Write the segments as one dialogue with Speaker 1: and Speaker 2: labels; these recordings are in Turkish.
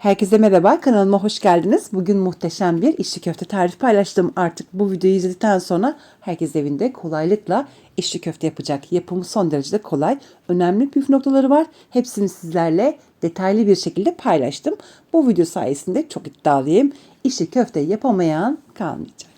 Speaker 1: Herkese merhaba, kanalıma hoş geldiniz. Bugün muhteşem bir içli köfte tarifi paylaştım. Artık bu videoyu izledikten sonra herkes evinde kolaylıkla içli köfte yapacak. Yapımı son derece de kolay. Önemli püf noktaları var. Hepsini sizlerle detaylı bir şekilde paylaştım. Bu video sayesinde çok iddialıyım. İçli köfte yapamayan kalmayacak.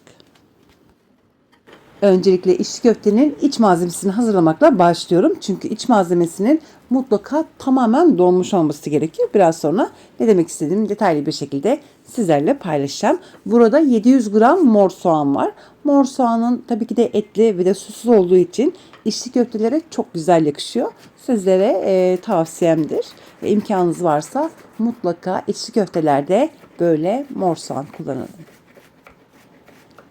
Speaker 1: Öncelikle içli köftenin iç malzemesini hazırlamakla başlıyorum. Çünkü iç malzemesinin mutlaka tamamen donmuş olması gerekiyor. Biraz sonra ne demek istediğimi detaylı bir şekilde sizlerle paylaşacağım. Burada 700 gram mor soğan var. Mor soğanın tabii ki de etli ve de susuz olduğu için içli köftelere çok güzel yakışıyor. Sizlere e, tavsiyemdir. E, imkanınız varsa mutlaka içli köftelerde böyle mor soğan kullanın.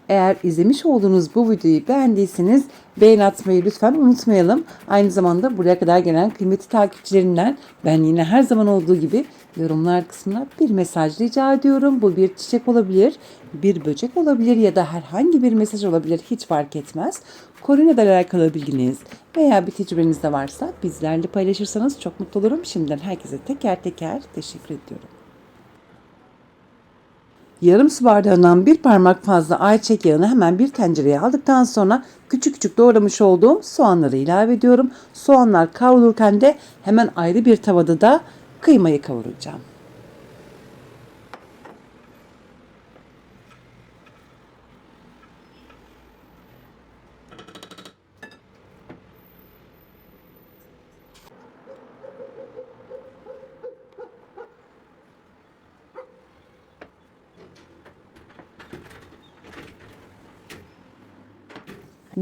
Speaker 1: Eğer izlemiş olduğunuz bu videoyu beğendiyseniz beğen atmayı lütfen unutmayalım. Aynı zamanda buraya kadar gelen kıymetli takipçilerinden ben yine her zaman olduğu gibi yorumlar kısmına bir mesaj rica ediyorum. Bu bir çiçek olabilir, bir böcek olabilir ya da herhangi bir mesaj olabilir hiç fark etmez. Korona ile alakalı bilginiz veya bir tecrübeniz de varsa bizlerle paylaşırsanız çok mutlu olurum. Şimdiden herkese teker teker teşekkür ediyorum. Yarım su bardağından bir parmak fazla ayçiçek yağını hemen bir tencereye aldıktan sonra küçük küçük doğramış olduğum soğanları ilave ediyorum. Soğanlar kavrulurken de hemen ayrı bir tavada da kıymayı kavuracağım.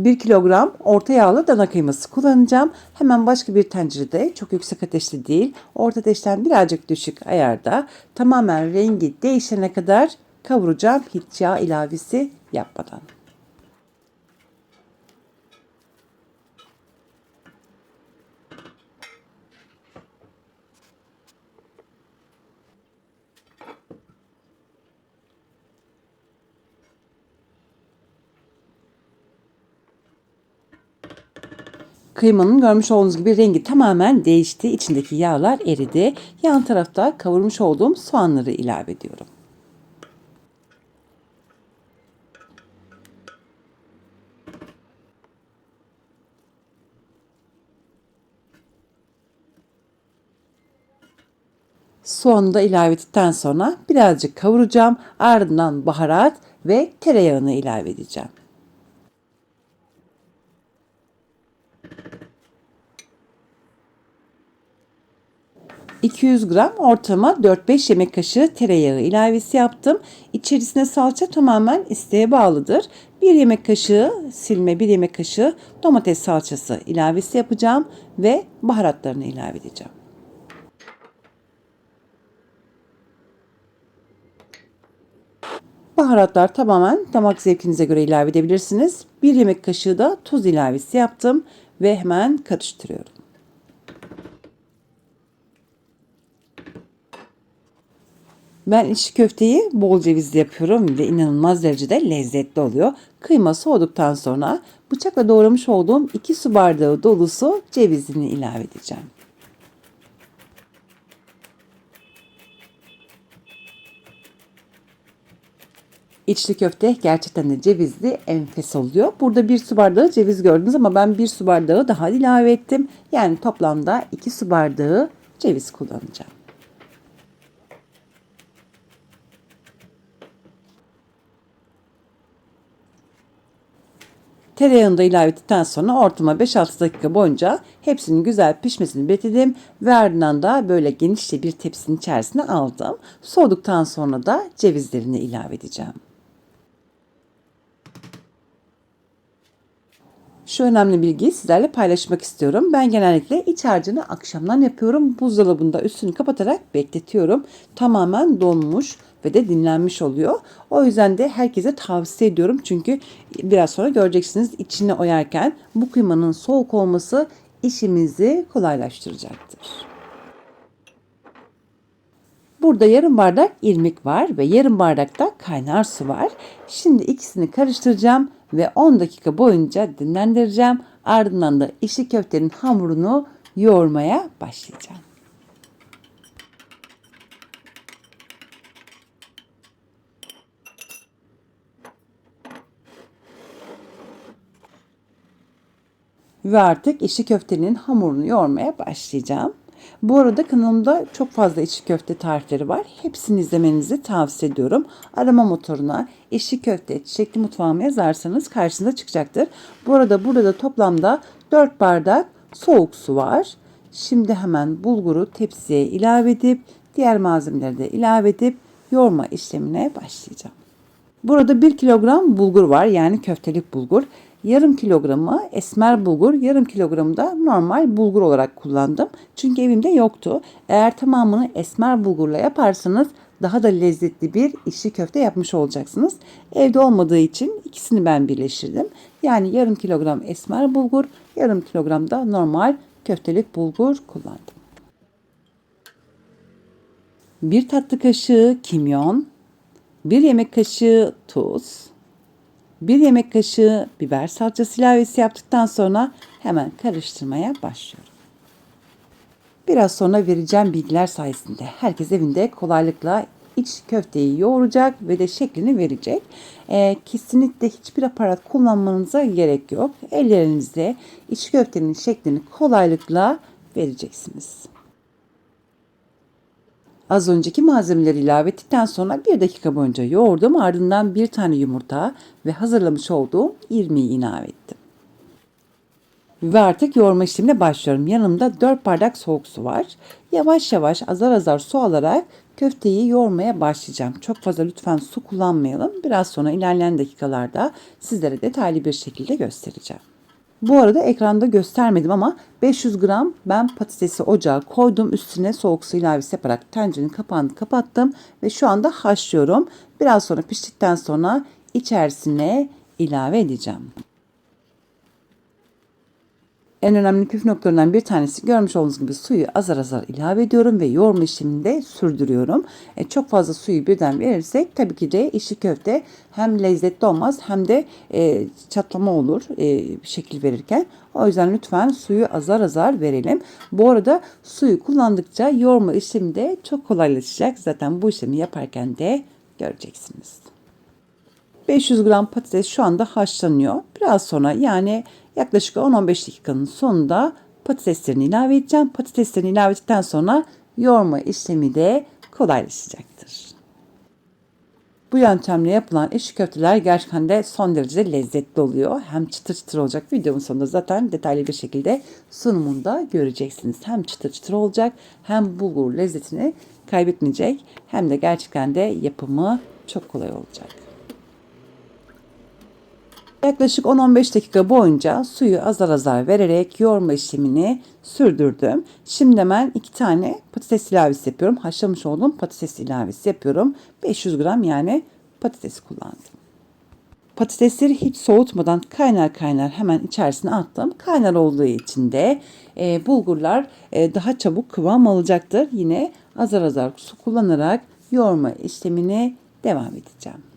Speaker 1: Bir kilogram orta yağlı dana kıyması kullanacağım. Hemen başka bir tencerede çok yüksek ateşli değil, orta ateşten birazcık düşük ayarda tamamen rengi değişene kadar kavuracağım hiç yağ ilavesi yapmadan. Kıymanın görmüş olduğunuz gibi rengi tamamen değişti. İçindeki yağlar eridi. Yan tarafta kavurmuş olduğum soğanları ilave ediyorum. Soğanı da ilave ettikten sonra birazcık kavuracağım. Ardından baharat ve tereyağını ilave edeceğim. 200 gram ortama 4-5 yemek kaşığı tereyağı ilavesi yaptım. İçerisine salça tamamen isteğe bağlıdır. 1 yemek kaşığı silme, 1 yemek kaşığı domates salçası ilavesi yapacağım ve baharatlarını ilave edeceğim. Baharatlar tamamen damak zevkinize göre ilave edebilirsiniz. 1 yemek kaşığı da tuz ilavesi yaptım ve hemen karıştırıyorum. Ben içli köfteyi bol cevizli yapıyorum ve inanılmaz derecede lezzetli oluyor. Kıyma soğuduktan sonra bıçakla doğramış olduğum 2 su bardağı dolusu cevizini ilave edeceğim. İçli köfte gerçekten de cevizli enfes oluyor. Burada bir su bardağı ceviz gördünüz ama ben bir su bardağı daha ilave ettim. Yani toplamda 2 su bardağı ceviz kullanacağım. Tereyağını da ilave ettikten sonra ortama 5-6 dakika boyunca hepsinin güzel pişmesini bekledim ve ardından da böyle genişçe bir tepsinin içerisine aldım. Soğuduktan sonra da cevizlerini ilave edeceğim. Şu önemli bilgiyi sizlerle paylaşmak istiyorum. Ben genellikle iç harcını akşamdan yapıyorum. Buzdolabında üstünü kapatarak bekletiyorum. Tamamen donmuş ve de dinlenmiş oluyor. O yüzden de herkese tavsiye ediyorum. Çünkü biraz sonra göreceksiniz içini oyarken bu kıymanın soğuk olması işimizi kolaylaştıracaktır. Burada yarım bardak irmik var ve yarım bardak da kaynar su var. Şimdi ikisini karıştıracağım ve 10 dakika boyunca dinlendireceğim. Ardından da içli köftenin hamurunu yoğurmaya başlayacağım. Ve artık içli köftenin hamurunu yoğurmaya başlayacağım. Bu arada kanalımda çok fazla içli köfte tarifleri var. Hepsini izlemenizi tavsiye ediyorum. Arama motoruna içli köfte çiçekli mutfağımı yazarsanız karşınıza çıkacaktır. Bu arada burada da toplamda 4 bardak soğuk su var. Şimdi hemen bulguru tepsiye ilave edip diğer malzemeleri de ilave edip yoğurma işlemine başlayacağım. Burada 1 kilogram bulgur var yani köftelik bulgur. Yarım kilogramı esmer bulgur, yarım kilogramı da normal bulgur olarak kullandım. Çünkü evimde yoktu. Eğer tamamını esmer bulgurla yaparsanız daha da lezzetli bir içli köfte yapmış olacaksınız. Evde olmadığı için ikisini ben birleştirdim. Yani yarım kilogram esmer bulgur, yarım kilogram da normal köftelik bulgur kullandım. Bir tatlı kaşığı kimyon, bir yemek kaşığı tuz, bir yemek kaşığı biber salçası ilavesi yaptıktan sonra hemen karıştırmaya başlıyorum. Biraz sonra vereceğim bilgiler sayesinde herkes evinde kolaylıkla iç köfteyi yoğuracak ve de şeklini verecek. Ee, kesinlikle hiçbir aparat kullanmanıza gerek yok. Ellerinizde iç köftenin şeklini kolaylıkla vereceksiniz. Az önceki malzemeleri ilave ettikten sonra bir dakika boyunca yoğurdum. Ardından bir tane yumurta ve hazırlamış olduğum irmiği ilave ettim. Ve artık yoğurma işlemine başlıyorum. Yanımda 4 bardak soğuk su var. Yavaş yavaş azar azar su alarak köfteyi yoğurmaya başlayacağım. Çok fazla lütfen su kullanmayalım. Biraz sonra ilerleyen dakikalarda sizlere detaylı bir şekilde göstereceğim. Bu arada ekranda göstermedim ama 500 gram ben patatesi ocağa koydum. Üstüne soğuk su ilavesi yaparak tencerenin kapağını kapattım ve şu anda haşlıyorum. Biraz sonra piştikten sonra içerisine ilave edeceğim. En önemli püf noktalarından bir tanesi görmüş olduğunuz gibi suyu azar azar ilave ediyorum ve yoğurma işleminde sürdürüyorum. E, çok fazla suyu birden verirsek tabii ki de işi köfte hem lezzetli olmaz hem de e, çatlama olur e, şekil verirken. O yüzden lütfen suyu azar azar verelim. Bu arada suyu kullandıkça yoğurma işlemi de çok kolaylaşacak. Zaten bu işlemi yaparken de göreceksiniz. 500 gram patates şu anda haşlanıyor. Biraz sonra yani yaklaşık 10-15 dakikanın sonunda patateslerini ilave edeceğim. Patateslerini ilave ettikten sonra yoğurma işlemi de kolaylaşacaktır. Bu yöntemle yapılan eşi köfteler gerçekten de son derece lezzetli oluyor. Hem çıtır çıtır olacak. Videomun sonunda zaten detaylı bir şekilde sunumunda göreceksiniz. Hem çıtır çıtır olacak hem bulgur lezzetini kaybetmeyecek. Hem de gerçekten de yapımı çok kolay olacak. Yaklaşık 10-15 dakika boyunca suyu azar azar vererek yoğurma işlemini sürdürdüm. Şimdi hemen 2 tane patates ilavesi yapıyorum. Haşlamış olduğum patates ilavesi yapıyorum. 500 gram yani patates kullandım. Patatesleri hiç soğutmadan kaynar kaynar hemen içerisine attım. Kaynar olduğu için de e, bulgurlar e, daha çabuk kıvam alacaktır. Yine azar azar su kullanarak yoğurma işlemini devam edeceğim.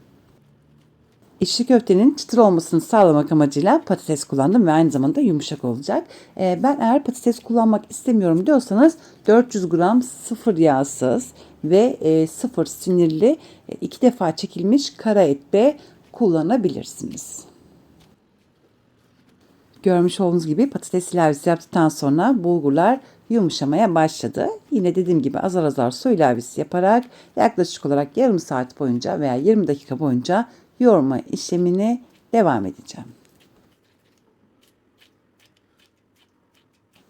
Speaker 1: İçli köftenin çıtır olmasını sağlamak amacıyla patates kullandım ve aynı zamanda yumuşak olacak. Ee, ben eğer patates kullanmak istemiyorum diyorsanız 400 gram sıfır yağsız ve e, sıfır sinirli e, iki defa çekilmiş kara et de kullanabilirsiniz. Görmüş olduğunuz gibi patates ilavesi yaptıktan sonra bulgurlar yumuşamaya başladı. Yine dediğim gibi azar azar su ilavesi yaparak yaklaşık olarak yarım saat boyunca veya 20 dakika boyunca yoğurma işlemine devam edeceğim.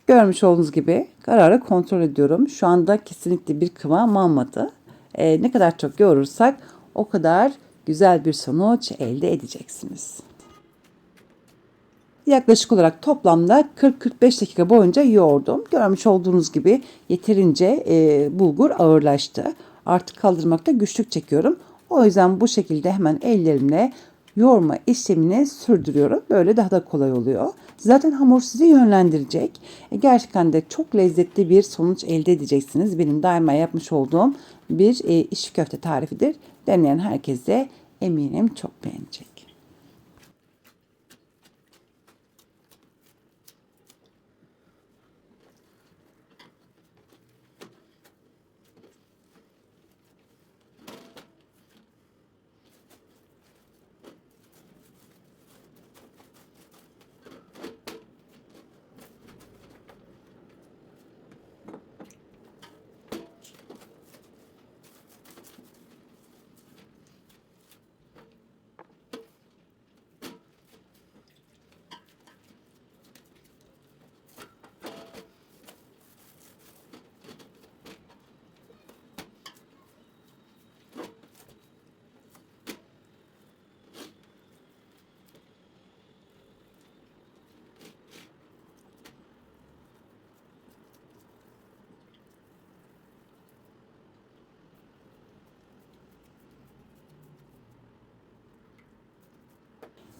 Speaker 1: Görmüş olduğunuz gibi kararı kontrol ediyorum. Şu anda kesinlikle bir kıvam almadı. Ee, ne kadar çok yoğurursak o kadar güzel bir sonuç elde edeceksiniz. Yaklaşık olarak toplamda 40-45 dakika boyunca yoğurdum. Görmüş olduğunuz gibi yeterince e, bulgur ağırlaştı. Artık kaldırmakta güçlük çekiyorum. O yüzden bu şekilde hemen ellerimle yoğurma işlemini sürdürüyorum. Böyle daha da kolay oluyor. Zaten hamur sizi yönlendirecek. E, gerçekten de çok lezzetli bir sonuç elde edeceksiniz. Benim daima yapmış olduğum bir e, iş köfte tarifidir. Deneyen herkes de eminim çok beğenecek.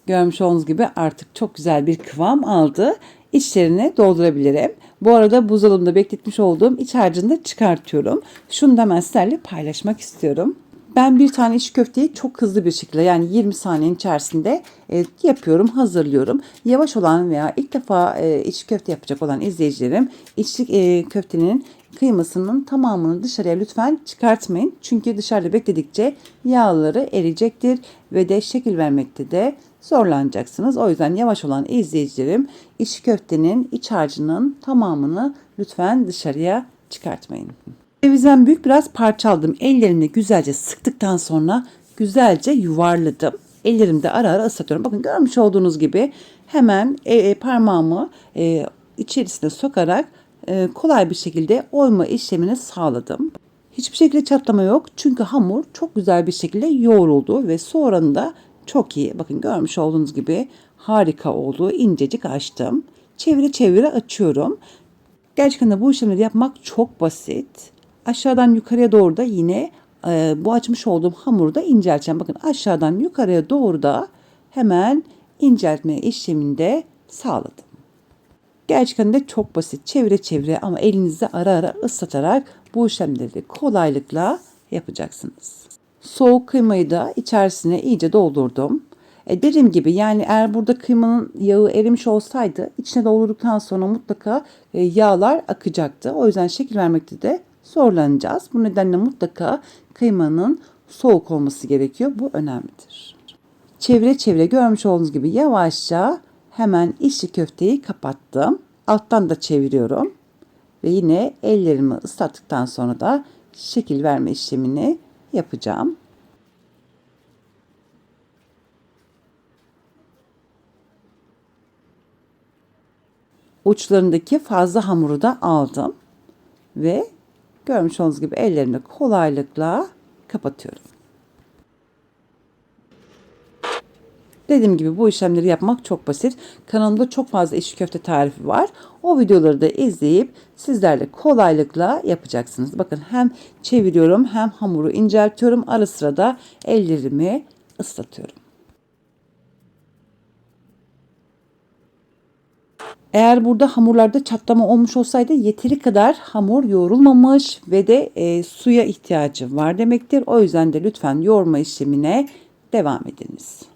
Speaker 1: Görmüş olduğunuz gibi artık çok güzel bir kıvam aldı. İçlerine doldurabilirim. Bu arada buzdolabında bekletmiş olduğum iç harcını da çıkartıyorum. Şunu da sizlerle paylaşmak istiyorum. Ben bir tane iç köfteyi çok hızlı bir şekilde yani 20 saniyenin içerisinde e, yapıyorum, hazırlıyorum. Yavaş olan veya ilk defa e, iç köfte yapacak olan izleyicilerim içli e, köftenin kıymasının tamamını dışarıya lütfen çıkartmayın. Çünkü dışarıda bekledikçe yağları eriyecektir ve de şekil vermekte de zorlanacaksınız. O yüzden yavaş olan izleyicilerim iç köftenin iç harcının tamamını lütfen dışarıya çıkartmayın. Cevizden büyük biraz parça aldım. Ellerimle güzelce sıktıktan sonra güzelce yuvarladım. Ellerimde ara ara ıslatıyorum. Bakın görmüş olduğunuz gibi hemen e, e, parmağımı e, içerisine sokarak e, kolay bir şekilde oyma işlemini sağladım. Hiçbir şekilde çatlama yok. Çünkü hamur çok güzel bir şekilde yoğruldu ve sonrasında çok iyi. Bakın görmüş olduğunuz gibi harika oldu. İncecik açtım. Çevire çevire açıyorum. Gerçekten de bu işlemleri yapmak çok basit. Aşağıdan yukarıya doğru da yine e, bu açmış olduğum hamuru da incelteceğim. Bakın aşağıdan yukarıya doğru da hemen inceltme işleminde sağladım. Gerçekten de çok basit. Çevire çevire ama elinizde ara ara ıslatarak bu işlemleri kolaylıkla yapacaksınız. Soğuk kıymayı da içerisine iyice doldurdum. E dediğim gibi yani eğer burada kıymanın yağı erimiş olsaydı içine doldurduktan sonra mutlaka e, yağlar akacaktı. O yüzden şekil vermekte de zorlanacağız. Bu nedenle mutlaka kıymanın soğuk olması gerekiyor. Bu önemlidir. Çevire çevire görmüş olduğunuz gibi yavaşça hemen içli köfteyi kapattım. Alttan da çeviriyorum. Ve yine ellerimi ıslattıktan sonra da şekil verme işlemini yapacağım. Uçlarındaki fazla hamuru da aldım ve görmüş olduğunuz gibi ellerimle kolaylıkla kapatıyorum. Dediğim gibi bu işlemleri yapmak çok basit. Kanalımda çok fazla içli köfte tarifi var. O videoları da izleyip sizlerle kolaylıkla yapacaksınız. Bakın hem çeviriyorum hem hamuru inceltiyorum. Ara sıra da ellerimi ıslatıyorum. Eğer burada hamurlarda çatlama olmuş olsaydı yeteri kadar hamur yoğrulmamış ve de e, suya ihtiyacı var demektir. O yüzden de lütfen yoğurma işlemine devam ediniz.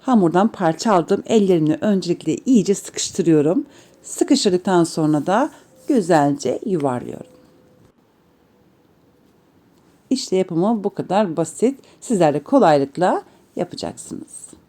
Speaker 1: Hamurdan parça aldım. Ellerimle öncelikle iyice sıkıştırıyorum. Sıkıştırdıktan sonra da güzelce yuvarlıyorum. İşte yapımı bu kadar basit. Sizler de kolaylıkla yapacaksınız.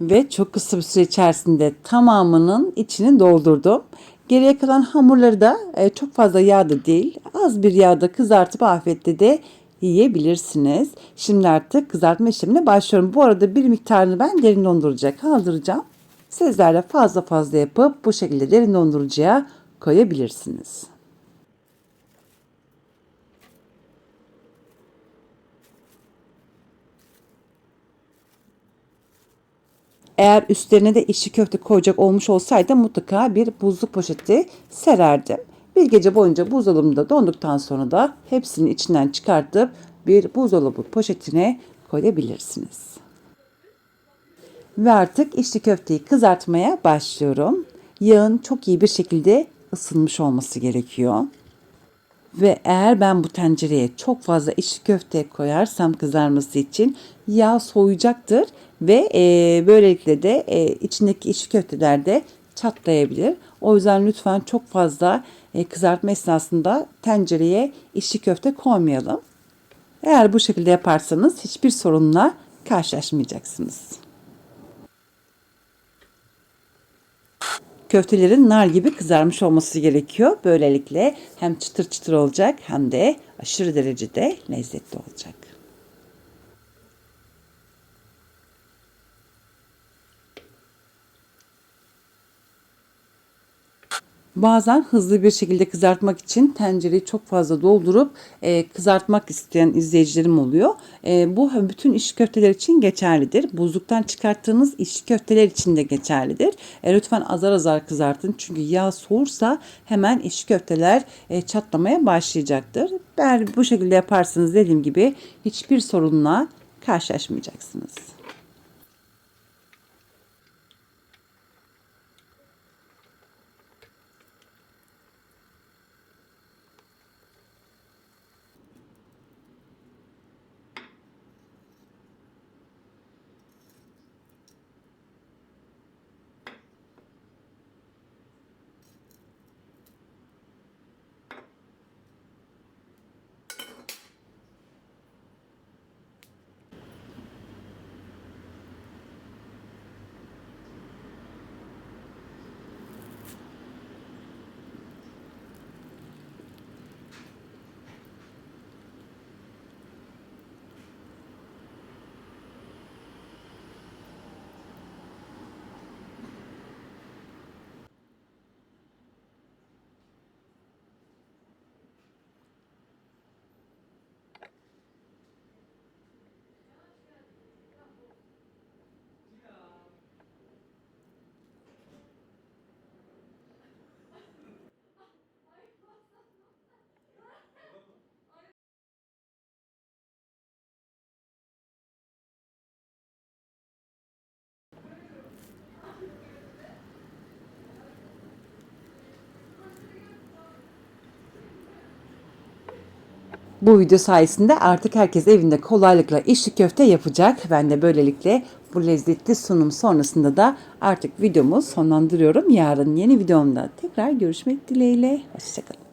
Speaker 1: Ve çok kısa bir süre içerisinde tamamının içini doldurdum. Geriye kalan hamurları da e, çok fazla yağda değil, az bir yağda kızartıp afiyetle de yiyebilirsiniz. Şimdi artık kızartma işlemine başlıyorum. Bu arada bir miktarını ben derin dondurucuya kaldıracağım. Sizler de fazla fazla yapıp bu şekilde derin dondurucuya koyabilirsiniz. Eğer üstlerine de içli köfte koyacak olmuş olsaydı mutlaka bir buzluk poşeti sererdim. Bir gece boyunca buzdolabında donduktan sonra da hepsini içinden çıkartıp bir buzdolabı poşetine koyabilirsiniz. Ve artık içli köfteyi kızartmaya başlıyorum. Yağın çok iyi bir şekilde ısınmış olması gerekiyor. Ve eğer ben bu tencereye çok fazla içli köfte koyarsam kızarması için yağ soğuyacaktır ve e, böylelikle de e, içindeki içli köfteler de çatlayabilir. O yüzden lütfen çok fazla e, kızartma esnasında tencereye içli köfte koymayalım. Eğer bu şekilde yaparsanız hiçbir sorunla karşılaşmayacaksınız. Köftelerin nar gibi kızarmış olması gerekiyor. Böylelikle hem çıtır çıtır olacak hem de aşırı derecede lezzetli olacak. Bazen hızlı bir şekilde kızartmak için tencereyi çok fazla doldurup e, kızartmak isteyen izleyicilerim oluyor. E, bu bütün içli köfteler için geçerlidir. Buzluktan çıkarttığınız içli köfteler için de geçerlidir. E, lütfen azar azar kızartın çünkü yağ soğursa hemen içli köfteler e, çatlamaya başlayacaktır. Eğer bu şekilde yaparsanız dediğim gibi hiçbir sorunla karşılaşmayacaksınız. Bu video sayesinde artık herkes evinde kolaylıkla içli köfte yapacak. Ben de böylelikle bu lezzetli sunum sonrasında da artık videomu sonlandırıyorum. Yarın yeni videomda tekrar görüşmek dileğiyle. Hoşçakalın.